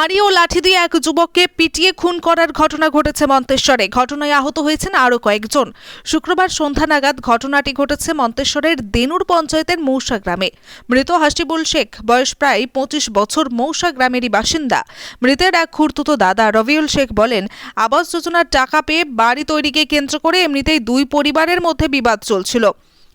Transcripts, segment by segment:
কাঁড়ি ও লাঠি দিয়ে এক যুবককে পিটিয়ে খুন করার ঘটনা ঘটেছে মন্তেশ্বরে। ঘটনায় আহত হয়েছেন আরও কয়েকজন। শুক্রবার সন্ধ্যা নাগাদ ঘটনাটি ঘটেছে মন্তেশ্বরের দেনুর পঞ্চায়েতের মৌসা গ্রামে। মৃত হাসিবুল শেখ, বয়স প্রায় পঁচিশ বছর, মৌসা গ্রামেরই বাসিন্দা। মৃতের এক খুঁড়তুতো দাদা রবিউল শেখ বলেন, আবাস যোজনার টাকা পেয়ে বাড়ি তৈরিকে কেন্দ্র করে এমনিতেই দুই পরিবারের মধ্যে বিবাদ চলছিল।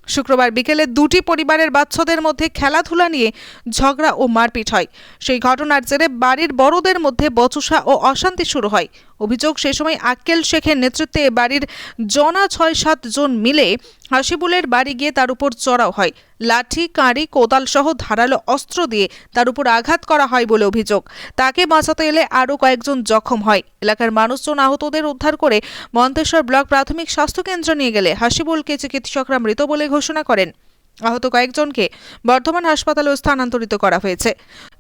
শুক্রবার বিকেলে দুটি পরিবারের বাচ্চাদের মধ্যে খেলাধুলা নিয়ে ঝগড়া ও মারপিট হয়। সেই ঘটনার জেরে বাড়ির বড়দের মধ্যে বচসা ও অশান্তি শুরু হয়। অভিযোগ, সে সময় আক্কেল শেখের নেতৃত্বে বাড়ির জনা ছয় সাত জন মিলে হাসিবুলের বাড়ি গিয়ে তার উপর চড়াও হয়। লাঠি, কাঁড়ি কোদাল সহ ধারালো অস্ত্র দিয়ে তার উপর আঘাত করা হয় বলে অভিযোগ। তাকে বাঁচাতে এলে আরও কয়েকজন জখম হয়। এলাকার মানুষজন আহতদের উদ্ধার করে মন্তেশ্বর ব্লক প্রাথমিক স্বাস্থ্য কেন্দ্রে নিয়ে গেলে হাসিবুলকে চিকিৎসকরা মৃত বলে ঘোষণা করেন। আহত কয়েকজনকে বর্ধমান হাসপাতালে স্থানান্তরিত করা হয়েছে।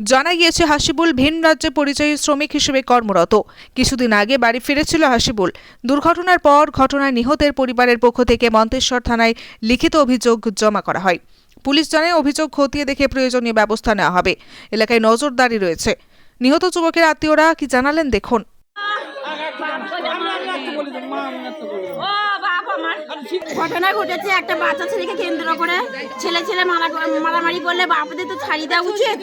জানা গিয়েছে, হাসিবুল ভিন রাজ্যে পরিযায়ী শ্রমিক হিসেবে কর্মরত। কিছুদিন আগে বাড়ি ফিরেছিল হাসিবুল। দুর্ঘটনার পর ঘটনায় নিহতের পরিবারের পক্ষ থেকে মন্তেশ্বর থানায় লিখিত অভিযোগ জমা করা হয়। পুলিশ জানায়, অভিযোগ খতিয়ে দেখে প্রয়োজনীয় ব্যবস্থা নেওয়া হবে। এলাকায় নজরদারি রয়েছে। নিহত যুবকের আত্মীয়রা কি জানালেন, দেখুন ও বাপ আমার ঘটনা ঘটেছে একটা বাচ্চা ছেলেকে কেন্দ্র করে। ছেলে ছেলে মারা মারামারি করলে বাপদের তো ছাড়িয়ে দেওয়া উচিত।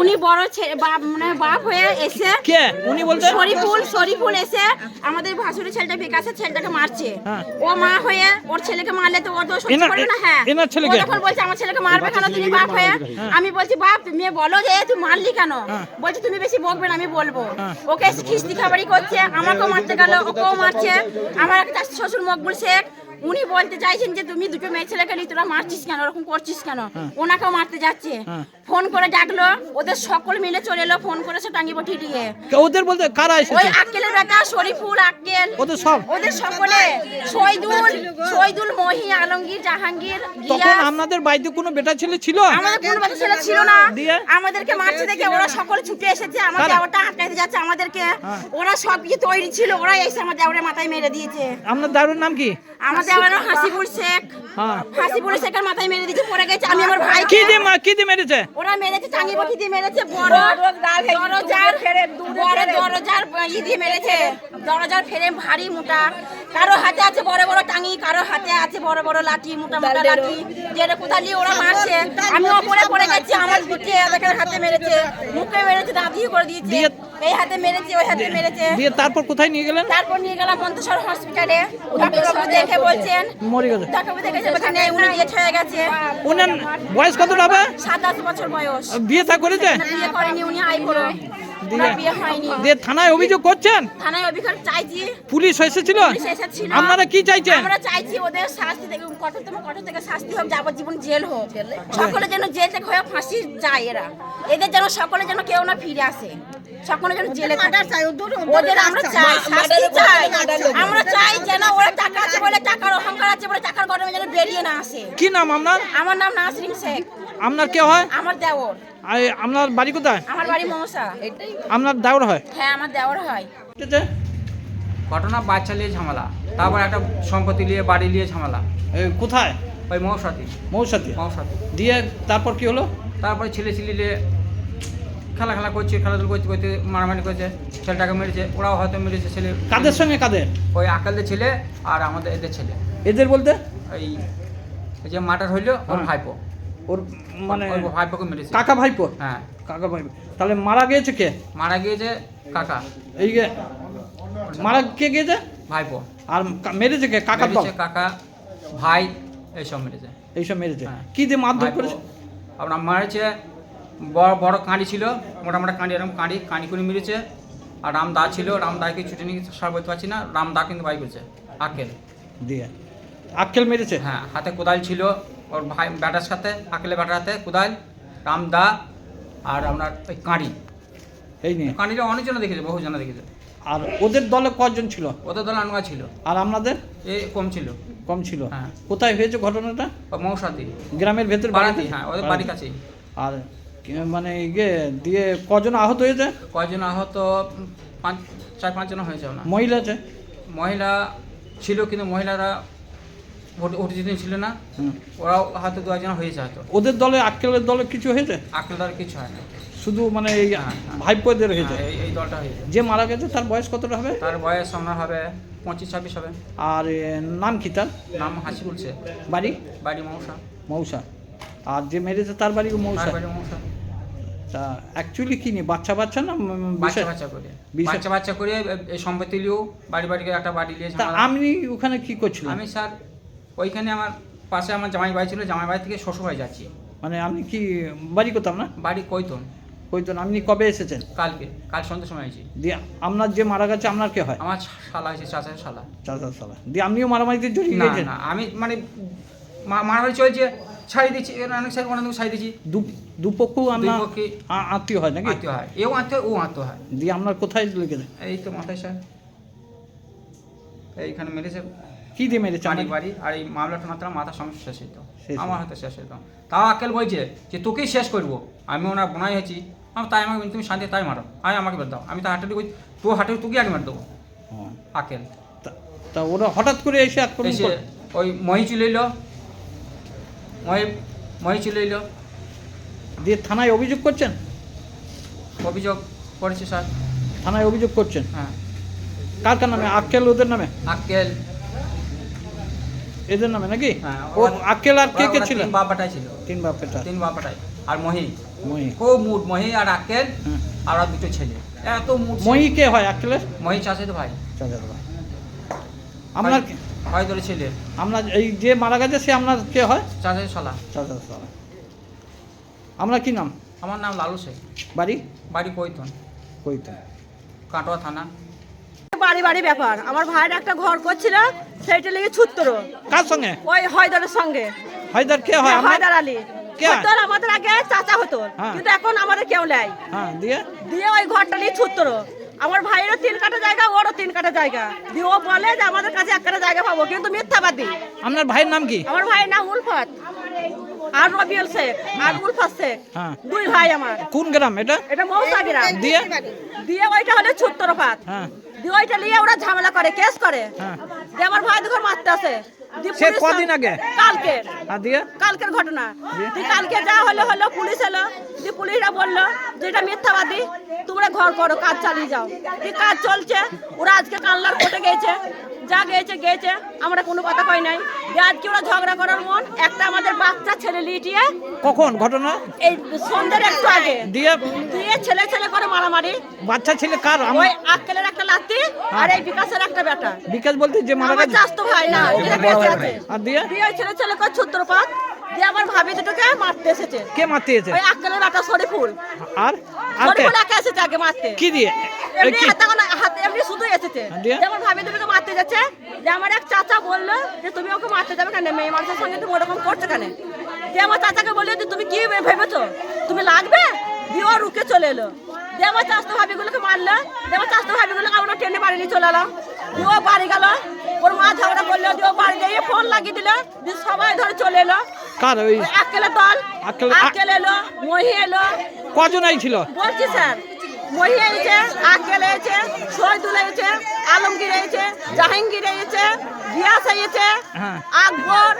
উনি বড় বাপ মানে বাপ হয়ে এসে কে? উনি বলতে শরীফুল শরীফুল এসে আমাদের ভাসুরের ছেলেটা বিকাশের ছেলেটাকে মারছে। হ্যাঁ। ও মা হয়ে ওর ছেলেকে মারলে তো ও তো সহ্য করবে না হ্যাঁ। এনার ছেলেকে? যখন বলছে আমার ছেলেকে মারবে কেন? তুমি বাপ হয়ে? আমি বলছি বাপ তুমি বলো যে তুই মারলি কেন? বলছি তুমি বেশি বকবে না আমি বলব। ওকে খিস্তি খাবারই করছে আমাকেও মারতে গেল ওকেও মারছে। আমার একটা শ্বশুর মকবুল শেখ উনি বলতে চাইছেন যে তুমি দুটো মেয়ে ছেলেকে নিয়ে তোরা মারছিস কেন? ওরকম করছিস কেন? ওনাকেও মারতে যাচ্ছে। ফোন করে ডাকলো ওদের সকল মিলে চলে এলো ফোন করে সে টাঙ্গি বটি দিয়ে। ওদের বলতে কারা এসেছে? ওই আক্কেলের বেটা শরীফুল আক্কেল। ওদের সব। ওদের সকলে। শহীদুল শহীদুল মহি আলমগীর জাহাঙ্গীর তখন আপনাদের বাড়িতে কোনো বেটা ছেলে ছিল? আমাদের কোনো বাচ্চা ছেলে ছিল না। আমাদেরকে মারছে দেখে ওরা সকলে ছুটে এসেছে আমাদের কারা? দেওয়ারটা আটকাইতে যাচ্ছে আমাদেরকে। ওরা সব কিছু তৈরি ছিল ওরা এসে আমার দেওয়ারের মাথায় মেরে দিয়েছে। আপনার দারুর নাম কি? আমার শেখ হ্যাঁ। শেখের মাথায় মেরে দিয়েছে পড়ে গেছে আমি আমার ভাই কি দিয়ে কি দিয়ে মেরেছে? ওরা মেরেছে টাঙ্গি বটি দিয়ে মেরেছে বড় দরজার বড় দরজার ই দিয়ে মেরেছে। দরজার ফ্রেম ভারী মোটা। কারও হাতে আছে বড় বড় টাঙ্গি কারও হাতে আছে বড় বড় লাঠি মোটা মোটা লাঠি। যেটা কোথা নিয়ে ওরা মারছে। আমি ওপরে পড়ে গেছি আমার পিঠে হাতে মেরেছে। মুখে মেরেছে দাঁত করে দিয়েছে। দিয়ে- এই হাতে মেরেছে ওই হাতে মেরেছে। দিয়ে তারপর কোথায় নিয়ে গেলেন? তারপর নিয়ে গেলাম মন্তেশ্বর হসপিটালে। ডাক্তারবাবু দেখে বলছেন মরে গেছে। ডাক্তারবাবু দেখেছে ওখানে উনি ডেথ হয়ে গেছে। ওনার বয়স কতটা হবে? সাতাশ বছর বয়স। বিয়ে থা করেছে? বিয়ে করেনি উনি আই বড় দিয়ে বিয়ে হয়নি। থানায় অভিযোগ করছেন? থানায় অভিযোগ চাইছি। পুলিশ এসেছিল? পুলিশ এসেছিল। আপনারা কি চাইছেন? আমরা চাইছি ওদের শাস্তি থেকে কঠোরতম কঠোর থেকে শাস্তি হোক যাবজ্জীবন জেল হোক। সকলে যেন জেল থেকে হয়ে ফাঁসি যায় এরা। এদের যেন সকলে যেন কেউ না ফিরে আসে। সকলে যেন জেলে থাকে। ওদের আমরা চাই শাস্তি চাই। আমরা চাই যেন ওরা টাকা আছে বলে টাকার অহংকার আছে বলে টাকার গরমে যেন বেরিয়ে না আসে। কি নাম আপনার? আমার নাম নাসরিন শেখ। আপনার কে হয়? আমার দেওর। আর আপনার বাড়ি কোথায়? আমার বাড়ি মমসা আপনার দাউর হয়? হ্যাঁ আমার দেওর হয়। ঘটনা বাচ্চা নিয়ে ঝামেলা। তারপর একটা সম্পত্তি নিয়ে বাড়ি নিয়ে ঝামেলা। কোথায়? ওই মৌসাতি মৌসাতি মৌসাতি দিয়ে তারপর কি হলো? তারপরে ছেলে ছেলে নিয়ে খেলা খেলা করছে খেলাধুলো করতে করতে মারামারি করছে ছেলেটাকে মেরেছে ওরাও হয়তো মেরেছে ছেলে কাদের সঙ্গে কাদের? ওই আকালদের ছেলে আর আমাদের এদের ছেলে। এদের বলতে? এই যে মাটার হইল ওর হ্যাঁ। ভাইপো। ওর মানে ভাইপোকে মেরেছে। কাকা ভাইপো? হ্যাঁ। কাকা ভাইপো। তাহলে মারা গিয়েছে কে? মারা গিয়েছে কাকা। এই যে মারা কে গিয়েছে? ভাইপো। আর মেরেছে কে? কাকা কাকা ভাই এইসব মেরেছে। এইসব মেরেছে। হ্যাঁ। কি দিয়ে মারধর করেছে? আপনার মারেছে বড় বড় কাঁড়ি ছিল মোটা মোটা কাঁড়ি এরকম কাঁড়ি কাঁড়ি করে মেরেছে। আর রামদা ছিল রামদাকে ছুটে নিয়ে সার বলতে পারছি না রামদা কিন্তু বাই করেছে আকেল দিয়ে। আক্কেল মেরেছে? হ্যাঁ হাতে কোদাল ছিল ওর ভাই ব্যাটার সাথে আকেলে ব্যাটার হাতে কোদাল রামদা আর আপনার ওই কাঁড়ি এই নিয়ে। কাঁড়িটা অনেকজনে দেখেছে বহু জনে দেখেছে। আর ওদের দলে কজন ছিল? ওদের দলে আনুয়া ছিল। আর আপনাদের? এ কম ছিল। কম ছিল। হ্যাঁ। কোথায় হয়েছে ঘটনাটা? ও মৌসাতি গ্রামের ভেতর বাড়াতি? হ্যাঁ ওদের বাড়ির কাছেই। আর মানে ইয়ে দিয়ে কজন আহত হয়েছে? কজন আহত পাঁচ চার পাঁচজন হয়েছে না মহিলা আছে? মহিলা ছিল কিন্তু মহিলারা ভোট ছিল না ওরাও হয়তো দু একজন হয়েছে হয়তো। ওদের দলে আক্কেলের দলে কিছু হয়েছে? আক্কেলদার কিছু হয় না শুধু মানে এই ভাইপোদের হয়েছে? হ্যাঁ, এই দলটা হয়েছে। যে মারা গেছে তার বয়স কতটা হবে? তার বয়স আপনার হবে পঁচিশ ছাব্বিশ হবে। আর নাম কি তার? নাম হাসি বলছে বাড়ি? বাড়ি মৌসা। মৌসা। আর যে মেরেছে তার বাড়ি মৌসা? বাড়ি মৌসা। তা অ্যাকচুয়ালি কি নিয়ে? বাচ্চা বাচ্চা না বাচ্চা বাচ্চা করে। বাচ্চা বাচ্চা করে সম্পত্তি লিও বাড়ি বাড়ি একটা বাড়ি নিয়ে তা ঝামেলা। ওখানে কি করছিলেন? আমি স্যার ওইখানে আমার পাশে আমার জামাই বাড়ি ছিল জামাই বাড়ি থেকে শ্বশুর বাড়ি যাচ্ছি। মানে আপনি কি বাড়ি করতাম না? বাড়ি কইতন কইতেন আপনি কবে এসেছেন? কালকে কাল সন্ধ্যের সময় আছি দিয়ে আপনার যে মারা গেছে আপনার কে হয়? আমার শালা আছে চাচার শালা। চাচা সালা দিয়ে আপনিও মারামারিতে জড়িয়ে না গেছেন? না আমি মানে মারামারি চলছে ছাড়ি দিচ্ছি অনেক স্যার অনেক ছাড়ি দিচ্ছি দুপক্ষ আপনার পক্ষে- আ- আত্মীয় হয় নাকি? আত্মীয় হয়। এও আত্মীয় ও আত্মীয় হয়। দিয়ে আপনার কোথায় লেগেছে এই তো মাথায় স্যার। এইখানে মেরেছে। কি দিয়ে মেরেছে? বাড়ি বাড়ি। আর এই মামলাটা মাত্র মাথা সমস্যা শেষ হইতো আমার হাতে শেষ হইতো তাও আকেল বলছে যে তোকেই শেষ করব। আমি ওনার বোনাই হয়েছি। আমার তাই আমাকে তুমি শান্তি তাই মারো। আয় আমাকে বের দাও। আমি তো হাঁটে বলছি তো হাঁটে তোকে আগে মার দেবো। আকেল তা- ওরা হঠাৎ করে এসে আক্রমণ ওই মহি চলে এলো। মহি মহি চলে এলো। দিয়ে থানায় অভিযোগ করছেন? অভিযোগ করেছে স্যার। থানায় অভিযোগ করছেন? হ্যাঁ। কার কার নামে? আক্কেল ওদের নামে? আকেল এদের নামে নাকি? হ্যাঁ, ও আক্কেল আর কে কে ছিল? তিন বাপাটাই ছিল। তিন বাপেটা। তিন বাপাটাই। আর মহি। মহি। খুব মুড। মহি আর হ্যাঁ। আর ওর দুটো ছেলে। এত মুড মহি কে হয় আক্কেলের? মহি চাষে তো ভাই। চাচা ভাই। আপনার কে- ভাই ধরে ছেলে। আপনার এই যে মারা গেছে সে আপনার কে হয়? চাষের শালা। চাচা সালা আপনার কি নাম? আমার নাম লালু শেখ। বাড়ি? বাড়ি কৈতন। কইতে কাটোয়া থানা। বাড়ি বাড়ি ব্যাপার। আমার ভাইয়ের একটা ঘর করছিল সেইটা লেগে ছুত্তর কার সঙ্গে? ওই হয়দরের সঙ্গে। হায়দার কে হয়? হায়দার আলী। কে? হয়দর আমাদের আগে চাচা হতো হ্যাঁ। কিন্তু এখন আমাদের কেউ নেই। হ্যাঁ দিয়ে? দিয়ে ওই ঘরটা নিয়ে ছুত্তর আমার ভাইয়েরও তিন কাটা জায়গা ওরও তিন কাটা জায়গা। দিয়ে ও বলে যে আমাদের কাছে এক কাটা জায়গা পাবো কিন্তু মিথ্যাবাদী। আপনার ভাইয়ের নাম কি? আমার ভাইয়ের নাম উলফাত। আর রবিউল শেখ আর উলফাত শেখ হ্যাঁ। দুই ভাই আমার। কোন গ্রাম এটা? এটা মৌসা গ্রাম। দিয়ে? দিয়ে ওইটা হলে ছুত্তরপাত। হ্যাঁ। দিয়ে ওইটা নিয়ে ওরা ঝামেলা করে কেস করে। হ্যাঁ। দিয়ে আমার ভাই দুটো মারতে আসে। দিয়ে সে কদিন আগে? কালকে। দিয়ে? কালকের ঘটনা। কালকে যা হলো হলো পুলিশ এলো। যে পুলিশরা বলল যে এটা মিথ্যাবাদী। তোমরা ঘর করো কাজ চালিয়ে যাও। কাজ চলছে। ওরা আজকে কাল্লার কোর্টে গেছে যা গেছে গেছে আমরা কোনো কথা কই নাই। আজকে ওরা ঝগড়া করার মন একটা আমাদের বাচ্চা ছেলে লিটিয়ে কখন? ঘটনা? এই সন্ধ্যের একটু আগে। দিয়ে? দিয়ে ছেলে ছেলে করে মারামারি। বাচ্চা ছেলে কার? ওই আক্কেলের একটা লাত্তি আর এই বিকাশের একটা বেটা বিকাশ বলতে যে মারা গেছে? চাস্তো ভাই না যেটা বেঁচে আছে। আর দিয়ে? দিয়ে ছেলে ছেলে করে ছত্রপাত দিয়ে আমার ভাবি দুটোকে মারতে এসেছে। কে মারতে এসে ওই আক্কেলের বেটা শরীফুল। আর? আর শরীফুল একা এসেছে আগে মারতে। কি দিয়ে? এমনি হাতে হাতে এমনি শুধু এসেছে। যেমন ভাবি দুটোকে মারতে যাচ্ছে যে আমার এক চাচা বলল যে তুমি ওকে মারতে যাবে কেন? মেয়ে মানুষের সঙ্গে তুমি ওরকম করছ কেন? দিয়ে আমার চাচাকে বলল যে তুমি কি ভেবেছো? তুমি লাগবে? দিয়ে ও রুকে চলে এলো। দিয়ে আমার চাস্তো ভাবিগুলোকে মারলো দিয়ে আমার চাস্তো ভাবিগুলোকে আমরা ট্রেনে বাড়ি নিয়ে চলে এলাম। দিয়ে ও বাড়ি গেল। ওর মা ঝগড়া করল দিয়ে ও বাড়ি গিয়ে ফোন লাগিয়ে দিল দিয়ে সবাই ধরে চলে এলো। কার ওই? ওই দল। আক্কেল- আ- আক্কেল এলো মহি এলো। কজন ছিল? বলছি স্যার। মহি এসেছে আক্কেল এসেছে শহীদুল এসেছে আলমগীর হয়েছে জাহাঙ্গীর এসেছে গিয়াস হয়েছে হ্যাঁ। আকবর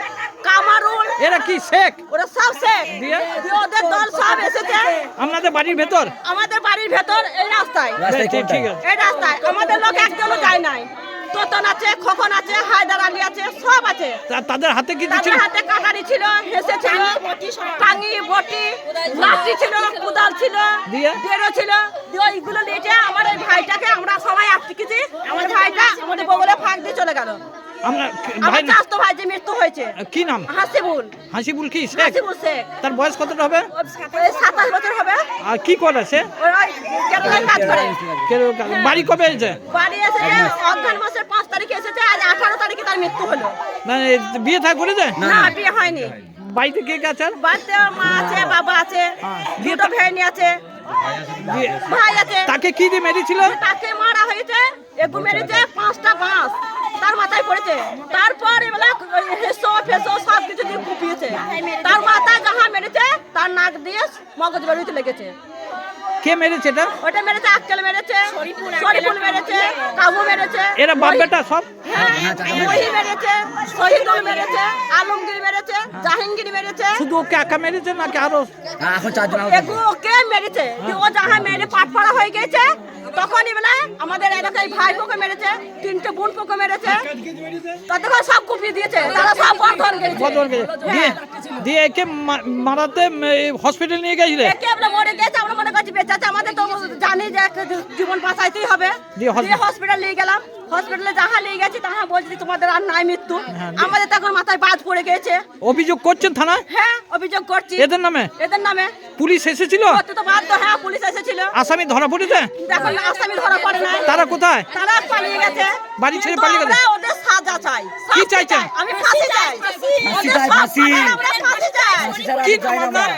কামারুল। এরা কি শেখ? ওরা সব শেখ। দিয়ে? দিয়ে ওদের দল সব এসেছে। আমাদের বাড়ির ভেতর? আমাদের বাড়ির ভেতর এই রাস্তায়। ঠিক ঠিক এই রাস্তায়। আমাদের লোক একজনও যায় নাই। তোতন আছে খোকন আছে হায়দার আলী আছে সব আছে। তাদের হাতে কি ছিল হাতে কাটারি ছিল হেসে ছিল টাঙ্গি বটি লাঠি ছিল কুদাল ছিল দিয়ে? বেরো ছিল। ওইগুলো নিয়ে আমার ওই ভাইটাকে আমরা সবাই আটকেছি আমার ভাইটা আমাদের বগলে ফাঁক দিয়ে চলে গেল। আপনার আমার ভাই ভাই যে মৃত্যু হয়েছে। কি নাম? হাসিবুল। হাসিবুল কি শেখ? হাসিবুল শেখ। তার বয়স কতটা হবে? সাতাশ বছর হবে। আর কি করে সে? ওই ওই কেরালায় কাজ করে। কে- বাড়ি কবে এসেছে? বাড়ি এসেছে অজ্ঞান মাসের পাঁচ তারিখে এসেছে আজ আঠারো তারিখে তার মৃত্যু হলো। বিয়ে থা করেছে? না বিয়ে হয়নি। বাড়িতে কে কে আছে আর? বাড়িতে ওর মা আছে বাবা আছে হ্যাঁ। দুটো ভেনি আছে। ভাই আছে। তাকে কি দিয়ে মেরেছিল? তাকে মারা হয়েছে এগু মেরেছে পাঁচটা বাঁশ। তার মাথায় পড়েছে। তারপর এবেলা হেসো ফেসো সব কিছু দিয়ে কুপিয়েছে। তার মাথায় যাহা মেরেছে তার নাক দিয়ে মগজ বেরোতে লেগেছে। কে মেরেছে এটা? ওটা মেরেছে আক্কেল মেরেছে শরীফুল মেরেছে কাবু মেরেছে। এরা বাপ বেটা সব? হ্যাঁ মেরেছে শহীদুল মেরেছে আলমগীর মেরেছে জাহাঙ্গীর মেরেছে। শুধু ওকে একা মেরেছে নাকি আরও? এগু ওকে মেরেছে। ও যাহা মেরে পাট পড়া হয়ে গেছে তখনই বলে আমাদের এলাকায় ভাই পোকে মেরেছে তিনটে বোন পোকে মেরেছে। ততক্ষণ সব কুপিয়ে দিয়েছে তারা সব বর্ধন গেছে। দিয়ে দিয়ে একে মা- মারাতে হসপিটাল নিয়ে গেছিলে? একে আমরা মরে গেছে আমরা মনে করছি বেঁচে জানি যে একটা জীবন বাঁচাইতেই হবে। দিয়ে হসপিটাল নিয়ে গেলাম। হসপিটালে যাহা নিয়ে গেছি তাহা বলছি তোমাদের আর নাই মৃত্যু। হ্যাঁ, আমাদের তখন মাথায় বাজ পড়ে গেছে অভিযোগ করছেন থানা হ্যাঁ অভিযোগ করছি। এদের নামে? এদের নামে। পুলিশ এসেছিল? তো বাধ্য হ্যাঁ পুলিশ এসেছিল। আসামি ধরা পড়েছে? দেখো না, আসামি ধরা পড়ে নাই। তারা কোথায়? তারা পালিয়ে গেছে। বাড়ি ছেড়ে পালিয়ে গেছে? ওদের সাজা চাই। কি চাইছেন? চাই। আমি ফাঁসি চাই। ওদের চাই, ফাঁসি। কি নাম? আপনার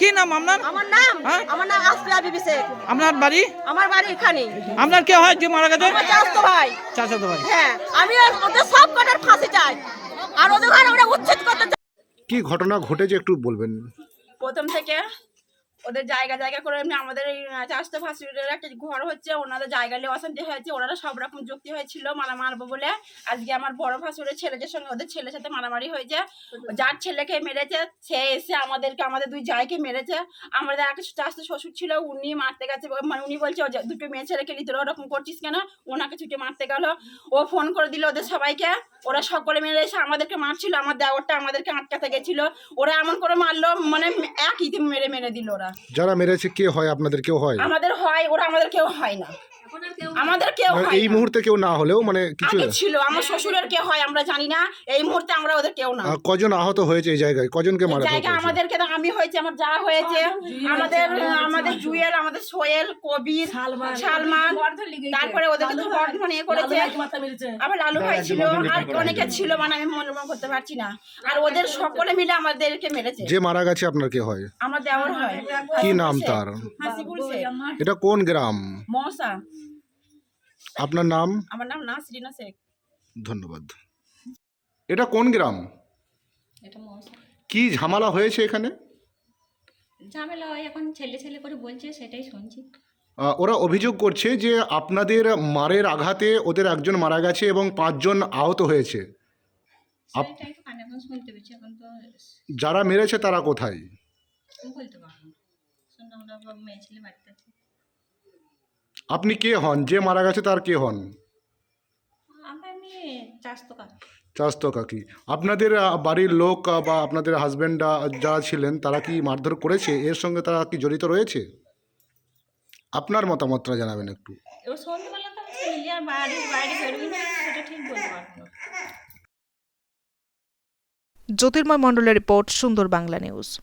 কি নাম আপনার? আমার নাম? হ্যাঁ? আমার নাম আসফিয়া বিবি শেখ। আপনার বাড়ি? আমার বাড়ি এখানে। আপনার কে হয়? যে মারা গেছে? আমার চাস্তো ভাই। চাচাতো ভাই। হ্যাঁ আমি ওদের সব কটার ফাঁসি চাই। আর ওদের ঘর আমরা উচ্ছেদ করতে কি ঘটনা ঘটেছে একটু বলবেন? প্রথম থেকে ওদের জায়গা জায়গা করে এমনি আমাদের এই চাষতে ফাঁসির একটা ঘর হচ্ছে, ওনাদের জায়গা নিয়ে অশান্তি হয়েছে, ওনারা সব রকম যুক্তি হয়েছিল মারা মারবো বলে। আজকে আমার বড় ফাঁসুরের ছেলেদের সঙ্গে ওদের ছেলের সাথে মারামারি হয়েছে। যার ছেলেকে মেরেছে, সে এসে আমাদেরকে, আমাদের দুই জায়কে মেরেছে। আমাদের একটা চাষতে শ্বশুর ছিল, উনি মারতে গেছে মানে উনি বলছে, ও দুটো মেয়ে ছেলেকে নিতে ওরকম করছিস কেন? ওনাকে ছুটে মারতে গেল। ও ফোন করে দিল ওদের সবাইকে। ওরা সকলে মেরে এসে আমাদেরকে মারছিল আমার দেওয়ারটা আমাদেরকে আটকাতে গেছিল। ওরা এমন করে মারলো মানে একই মেরে মেরে দিল ওরা। যারা মেরেছে কে হয়? আপনাদের কেউ হয়? আমাদের হয় ওরা আমাদের কেউ হয় না। আমাদের কেউ মানে এই মুহূর্তে কেউ না হলেও মানে কিছু ছিল আমার শ্বশুরের কে হয় আমরা জানি না। এই মুহূর্তে আমরা ওদের কেউ না। কজন আহত হয়েছে এই জায়গায়? কজনকে মারা জায়গা আমাদেরকে তো আমি হয়েছে আমার যা হয়েছে। আমাদের আমাদের জুয়েল আমাদের সোয়েল কবির সালমান। তারপরে ওদের তো বর্ধমান ইয়ে করেছে। আবার লালু ভাই ছিল আর অনেকে ছিল মানে আমি মনে মনে করতে পারছি না। আর ওদের সকলে মিলে আমাদেরকে মেরেছে। যে মারা গেছে আপনার কে হয়? আমার দেওয়ার হয়। কি নাম তার? এটা কোন গ্রাম? মশা আপনার নাম? আমার নাম নাসরিনা শেখ। ধন্যবাদ। এটা কোন গ্রাম? এটা মশা কি ঝামেলা হয়েছে এখানে? ঝামেলা হয় এখন ছেলে ছেলে করে বলছে সেটাই শুনছি। ওরা অভিযোগ করছে যে আপনাদের মারের আঘাতে ওদের একজন মারা গেছে এবং পাঁচজন আহত হয়েছে। যারা মেরেছে তারা কোথায়? বলতে পারব মেয়ে ছেলে বাড়িতে আছে। আপনি কে হন? যে মারা গেছে তার কে হন? চাস্তো কাকি। আপনাদের বাড়ির লোক বা আপনাদের হাজব্যান্ড যারা ছিলেন তারা কি মারধর করেছে? এর সঙ্গে তারা কি জড়িত রয়েছে? আপনার মতামতটা জানাবেন একটু। জ্যোতির্ময় মণ্ডলের রিপোর্ট সুন্দর বাংলা নিউজ।